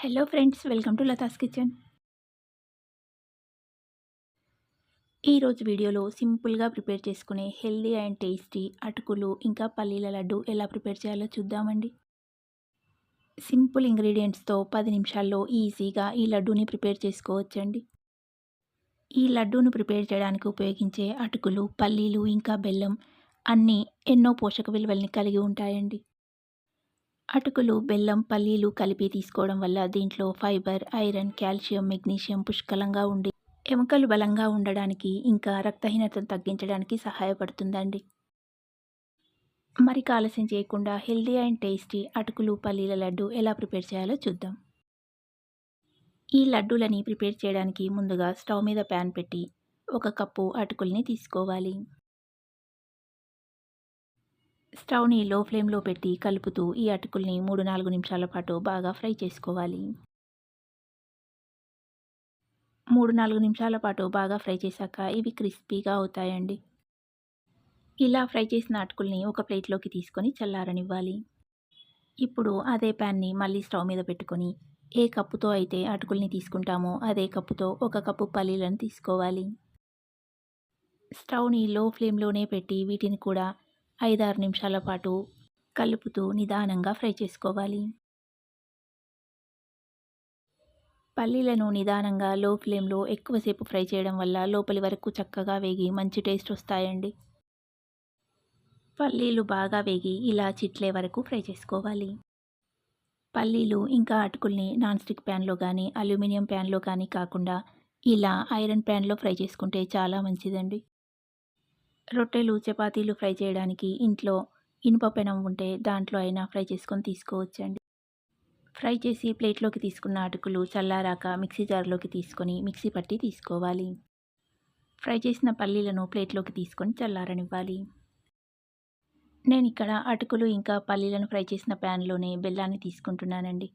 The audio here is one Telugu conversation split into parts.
Hello friends welcome to Latha's kitchen ఈరోజు వీడియోలో సింపుల్గా ప్రిపేర్ చేసుకునే హెల్దీ అండ్ టేస్టీ అటుకులు ఇంకా పల్లీల లడ్డు ఎలా ప్రిపేర్ చేయాలో చూద్దామండి. సింపుల్ ఇంగ్రీడియంట్స్తో పది నిమిషాల్లో ఈజీగా ఈ లడ్డూని ప్రిపేర్ చేసుకోవచ్చండి. ఈ లడ్డూను ప్రిపేర్ చేయడానికి ఉపయోగించే అటుకులు పల్లీలు ఇంకా బెల్లం అన్నీ ఎన్నో పోషక విలువల్ని కలిగి ఉంటాయండి. అటుకులు బెల్లం పల్లీలు కలిపి తీసుకోవడం వల్ల దీంట్లో ఫైబర్ ఐరన్ కాల్షియం మెగ్నీషియం పుష్కలంగా ఉండి ఎముకలు బలంగా ఉండడానికి ఇంకా రక్తహీనతను తగ్గించడానికి సహాయపడుతుందండి. మరి ఆలస్యం చేయకుండా హెల్దీ అండ్ టేస్టీ అటుకులు పల్లీల లడ్డు ఎలా ప్రిపేర్ చేయాలో చూద్దాం. ఈ లడ్డూలని ప్రిపేర్ చేయడానికి ముందుగా స్టవ్ మీద ప్యాన్ పెట్టి ఒక కప్పు అటుకుల్ని తీసుకోవాలి. స్టవ్ని లో ఫ్లేమ్లో పెట్టి కలుపుతూ ఈ అటుకుల్ని మూడు నాలుగు నిమిషాల పాటు బాగా ఫ్రై చేసుకోవాలి. మూడు నాలుగు నిమిషాల పాటు బాగా ఫ్రై చేశాక ఇవి క్రిస్పీగా అవుతాయండి. ఇలా ఫ్రై చేసిన అటుకుల్ని ఒక ప్లేట్లోకి తీసుకొని చల్లారనివ్వాలి. ఇప్పుడు అదే ప్యాన్ని మళ్ళీ స్టవ్ మీద పెట్టుకొని ఏ కప్పుతో అయితే అటుకుల్ని తీసుకుంటామో అదే కప్పుతో ఒక కప్పు పల్లీలను తీసుకోవాలి. స్టవ్ని లో ఫ్లేమ్లోనే పెట్టి వీటిని కూడా ఐదారు నిమిషాల పాటు కలుపుతూ నిదానంగా ఫ్రై చేసుకోవాలి. పల్లీలను నిదానంగా లో ఫ్లేమ్లో ఎక్కువసేపు ఫ్రై చేయడం వల్ల లోపలి వరకు చక్కగా వేగి మంచి టేస్ట్ వస్తాయండి. పల్లీలు బాగా వేగి ఇలా చిట్లే వరకు ఫ్రై చేసుకోవాలి. పల్లీలు ఇంకా అటుకుల్ని నాన్ స్టిక్ ప్యాన్లో కానీ అల్యూమినియం ప్యాన్లో కానీ కాకుండా ఇలా ఐరన్ ప్యాన్లో ఫ్రై చేసుకుంటే చాలా మంచిదండి. రొట్టెలు చపాతీలు ఫ్రై చేయడానికి ఇంట్లో ఇనుప పెనం ఉంటే దాంట్లో అయినా ఫ్రై చేసుకొని తీసుకోవచ్చండి. ఫ్రై చేసి ప్లేట్లోకి తీసుకున్న అటుకులు చల్లారాక మిక్సీ జార్లోకి తీసుకొని మిక్సీ పట్టి తీసుకోవాలి. ఫ్రై చేసిన పల్లీలను ప్లేట్లోకి తీసుకొని చల్లారనివ్వాలి. నేను ఇక్కడ అటుకులు ఇంకా పల్లీలను ఫ్రై చేసిన ప్యాన్లోనే బెల్లాన్ని తీసుకుంటున్నానండి.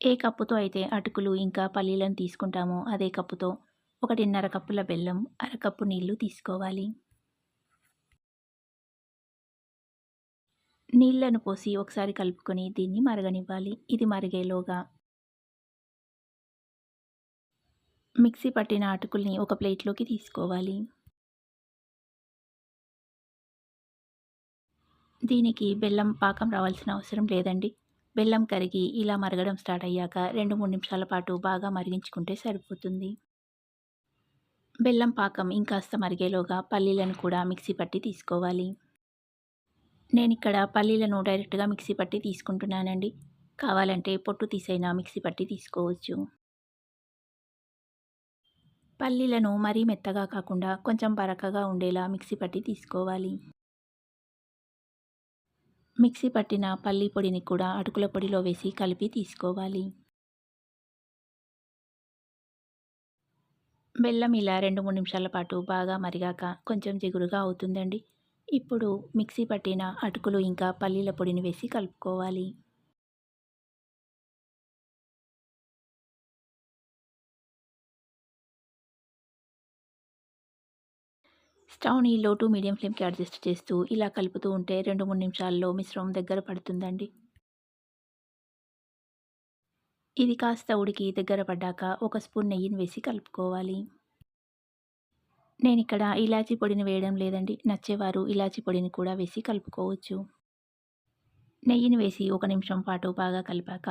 ఏ కప్పుతో అయితే అటుకులు ఇంకా పల్లీలను తీసుకుంటామో అదే కప్పుతో ఒకటిన్నర కప్పుల బెల్లం అరకప్పు నీళ్ళు తీసుకోవాలి. నీళ్ళను పోసి ఒకసారి కలుపుకొని దీన్ని మరగనివ్వాలి. ఇది మరిగేలోగా మిక్సీ పట్టిన అటుకుల్ని ఒక ప్లేట్లోకి తీసుకోవాలి. దీనికి బెల్లం పాకం రావాల్సిన అవసరం లేదండి. బెల్లం కరిగి ఇలా మరగడం స్టార్ట్ అయ్యాక రెండు మూడు నిమిషాల పాటు బాగా మరిగించుకుంటే సరిపోతుంది. బెల్లం పాకం ఇంకాస్త మరిగేలోగా పల్లీలను కూడా మిక్సీ పట్టి తీసుకోవాలి. నేను ఇక్కడ పల్లీలను డైరెక్ట్గా మిక్సీ పట్టి తీసుకుంటున్నానండి. కావాలంటే పొట్టు తీసైనా మిక్సీ పట్టి తీసుకోవచ్చు. పల్లీలను మరీ మెత్తగా కాకుండా కొంచెం బరకగా ఉండేలా మిక్సీ పట్టి తీసుకోవాలి. మిక్సీ పట్టిన పల్లీ పొడిని కూడా అటుకుల పొడిలో వేసి కలిపి తీసుకోవాలి. బెల్లం ఇలా రెండు మూడు నిమిషాల పాటు బాగా మరిగాక కొంచెం జిగురుగా అవుతుందండి. ఇప్పుడు మిక్సీ పట్టిన అటుకులు ఇంకా పల్లీల పొడిని వేసి కలుపుకోవాలి. స్టవ్ని లో టు మీడియం ఫ్లేమ్కి అడ్జస్ట్ చేస్తూ ఇలా కలుపుతూ ఉంటే రెండు మూడు నిమిషాల్లో మిశ్రమం దగ్గర పడుతుందండి. ఇది కాస్త ఉడికి దగ్గర పడ్డాక ఒక స్పూన్ నెయ్యిని వేసి కలుపుకోవాలి. నేను ఇక్కడ ఇలాచీ పొడిని వేయడం లేదండి. నచ్చేవారు ఇలాచీ పొడిని కూడా వేసి కలుపుకోవచ్చు. నెయ్యిని వేసి ఒక నిమిషం పాటు బాగా కలిపాక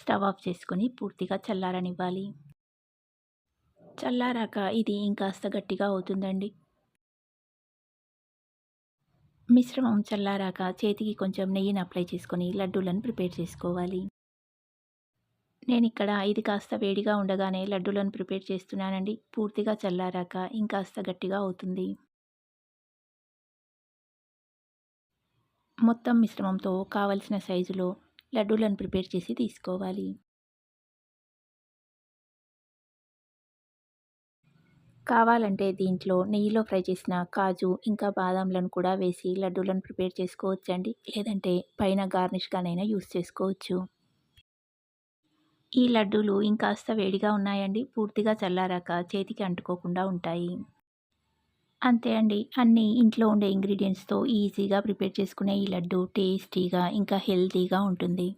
స్టవ్ ఆఫ్ చేసుకొని పూర్తిగా చల్లారనివ్వాలి. చల్లారాక ఇది ఇంకాస్త గట్టిగా అవుతుందండి. మిశ్రమం చల్లారాక చేతికి కొంచెం నెయ్యిని అప్లై చేసుకొని లడ్డూలను ప్రిపేర్ చేసుకోవాలి. నేను ఇక్కడ ఇది కాస్త వేడిగా ఉండగానే లడ్డూలను ప్రిపేర్ చేస్తున్నానండి. పూర్తిగా చల్లారాక ఇంకాస్త గట్టిగా అవుతుంది. మొత్తం మిశ్రమంతో కావలసిన సైజులో లడ్డూలను ప్రిపేర్ చేసి తీసుకోవాలి. కావాలంటే దీంట్లో నెయ్యిలో ఫ్రై చేసిన కాజు ఇంకా బాదాంలను కూడా వేసి లడ్డూలను ప్రిపేర్ చేసుకోవచ్చండి. లేదంటే పైన గార్నిష్గానైనా యూస్ చేసుకోవచ్చు. ఈ లడ్డూలు ఇంకాస్త వేడిగా ఉన్నాయండి. పూర్తిగా చల్లారాక చేతికి అంటుకోకుండా ఉంటాయి. అంతే అండి. అన్నీ ఇంట్లో ఉండే ఇంగ్రీడియంట్స్తో ఈజీగా ప్రిపేర్ చేసుకునే ఈ లడ్డు టేస్టీగా ఇంకా హెల్తీగా ఉంటుంది.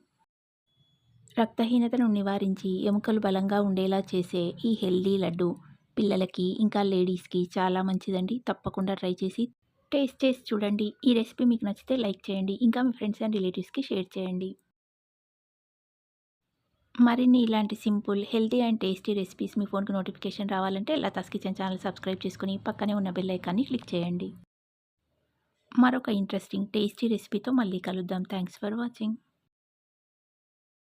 రక్తహీనతను నివారించి ఎముకలు బలంగా ఉండేలా చేసే ఈ హెల్దీ లడ్డు పిల్లలకి ఇంకా లేడీస్కి చాలా మంచిదండి. తప్పకుండా ట్రై చేసి టేస్ట్ చేసి చూడండి. ఈ రెసిపీ మీకు నచ్చితే లైక్ చేయండి. ఇంకా మీ ఫ్రెండ్స్ అండ్ రిలేటివ్స్కి షేర్ చేయండి. మరిన్ని ఇలాంటి simple healthy and tasty recipes మీ ఫోన్కి నోటిఫికేషన్ రావాలంటే లతాస్ కిచెన్ ఛానల్ సబ్స్క్రైబ్ చేసుకుని పక్కనే ఉన్న బెల్ ఐకాన్ని క్లిక్ చేయండి. మరొక ఇంట్రెస్టింగ్ టేస్టీ రెసిపీతో మళ్ళీ కలుద్దాం. Thanks for watching.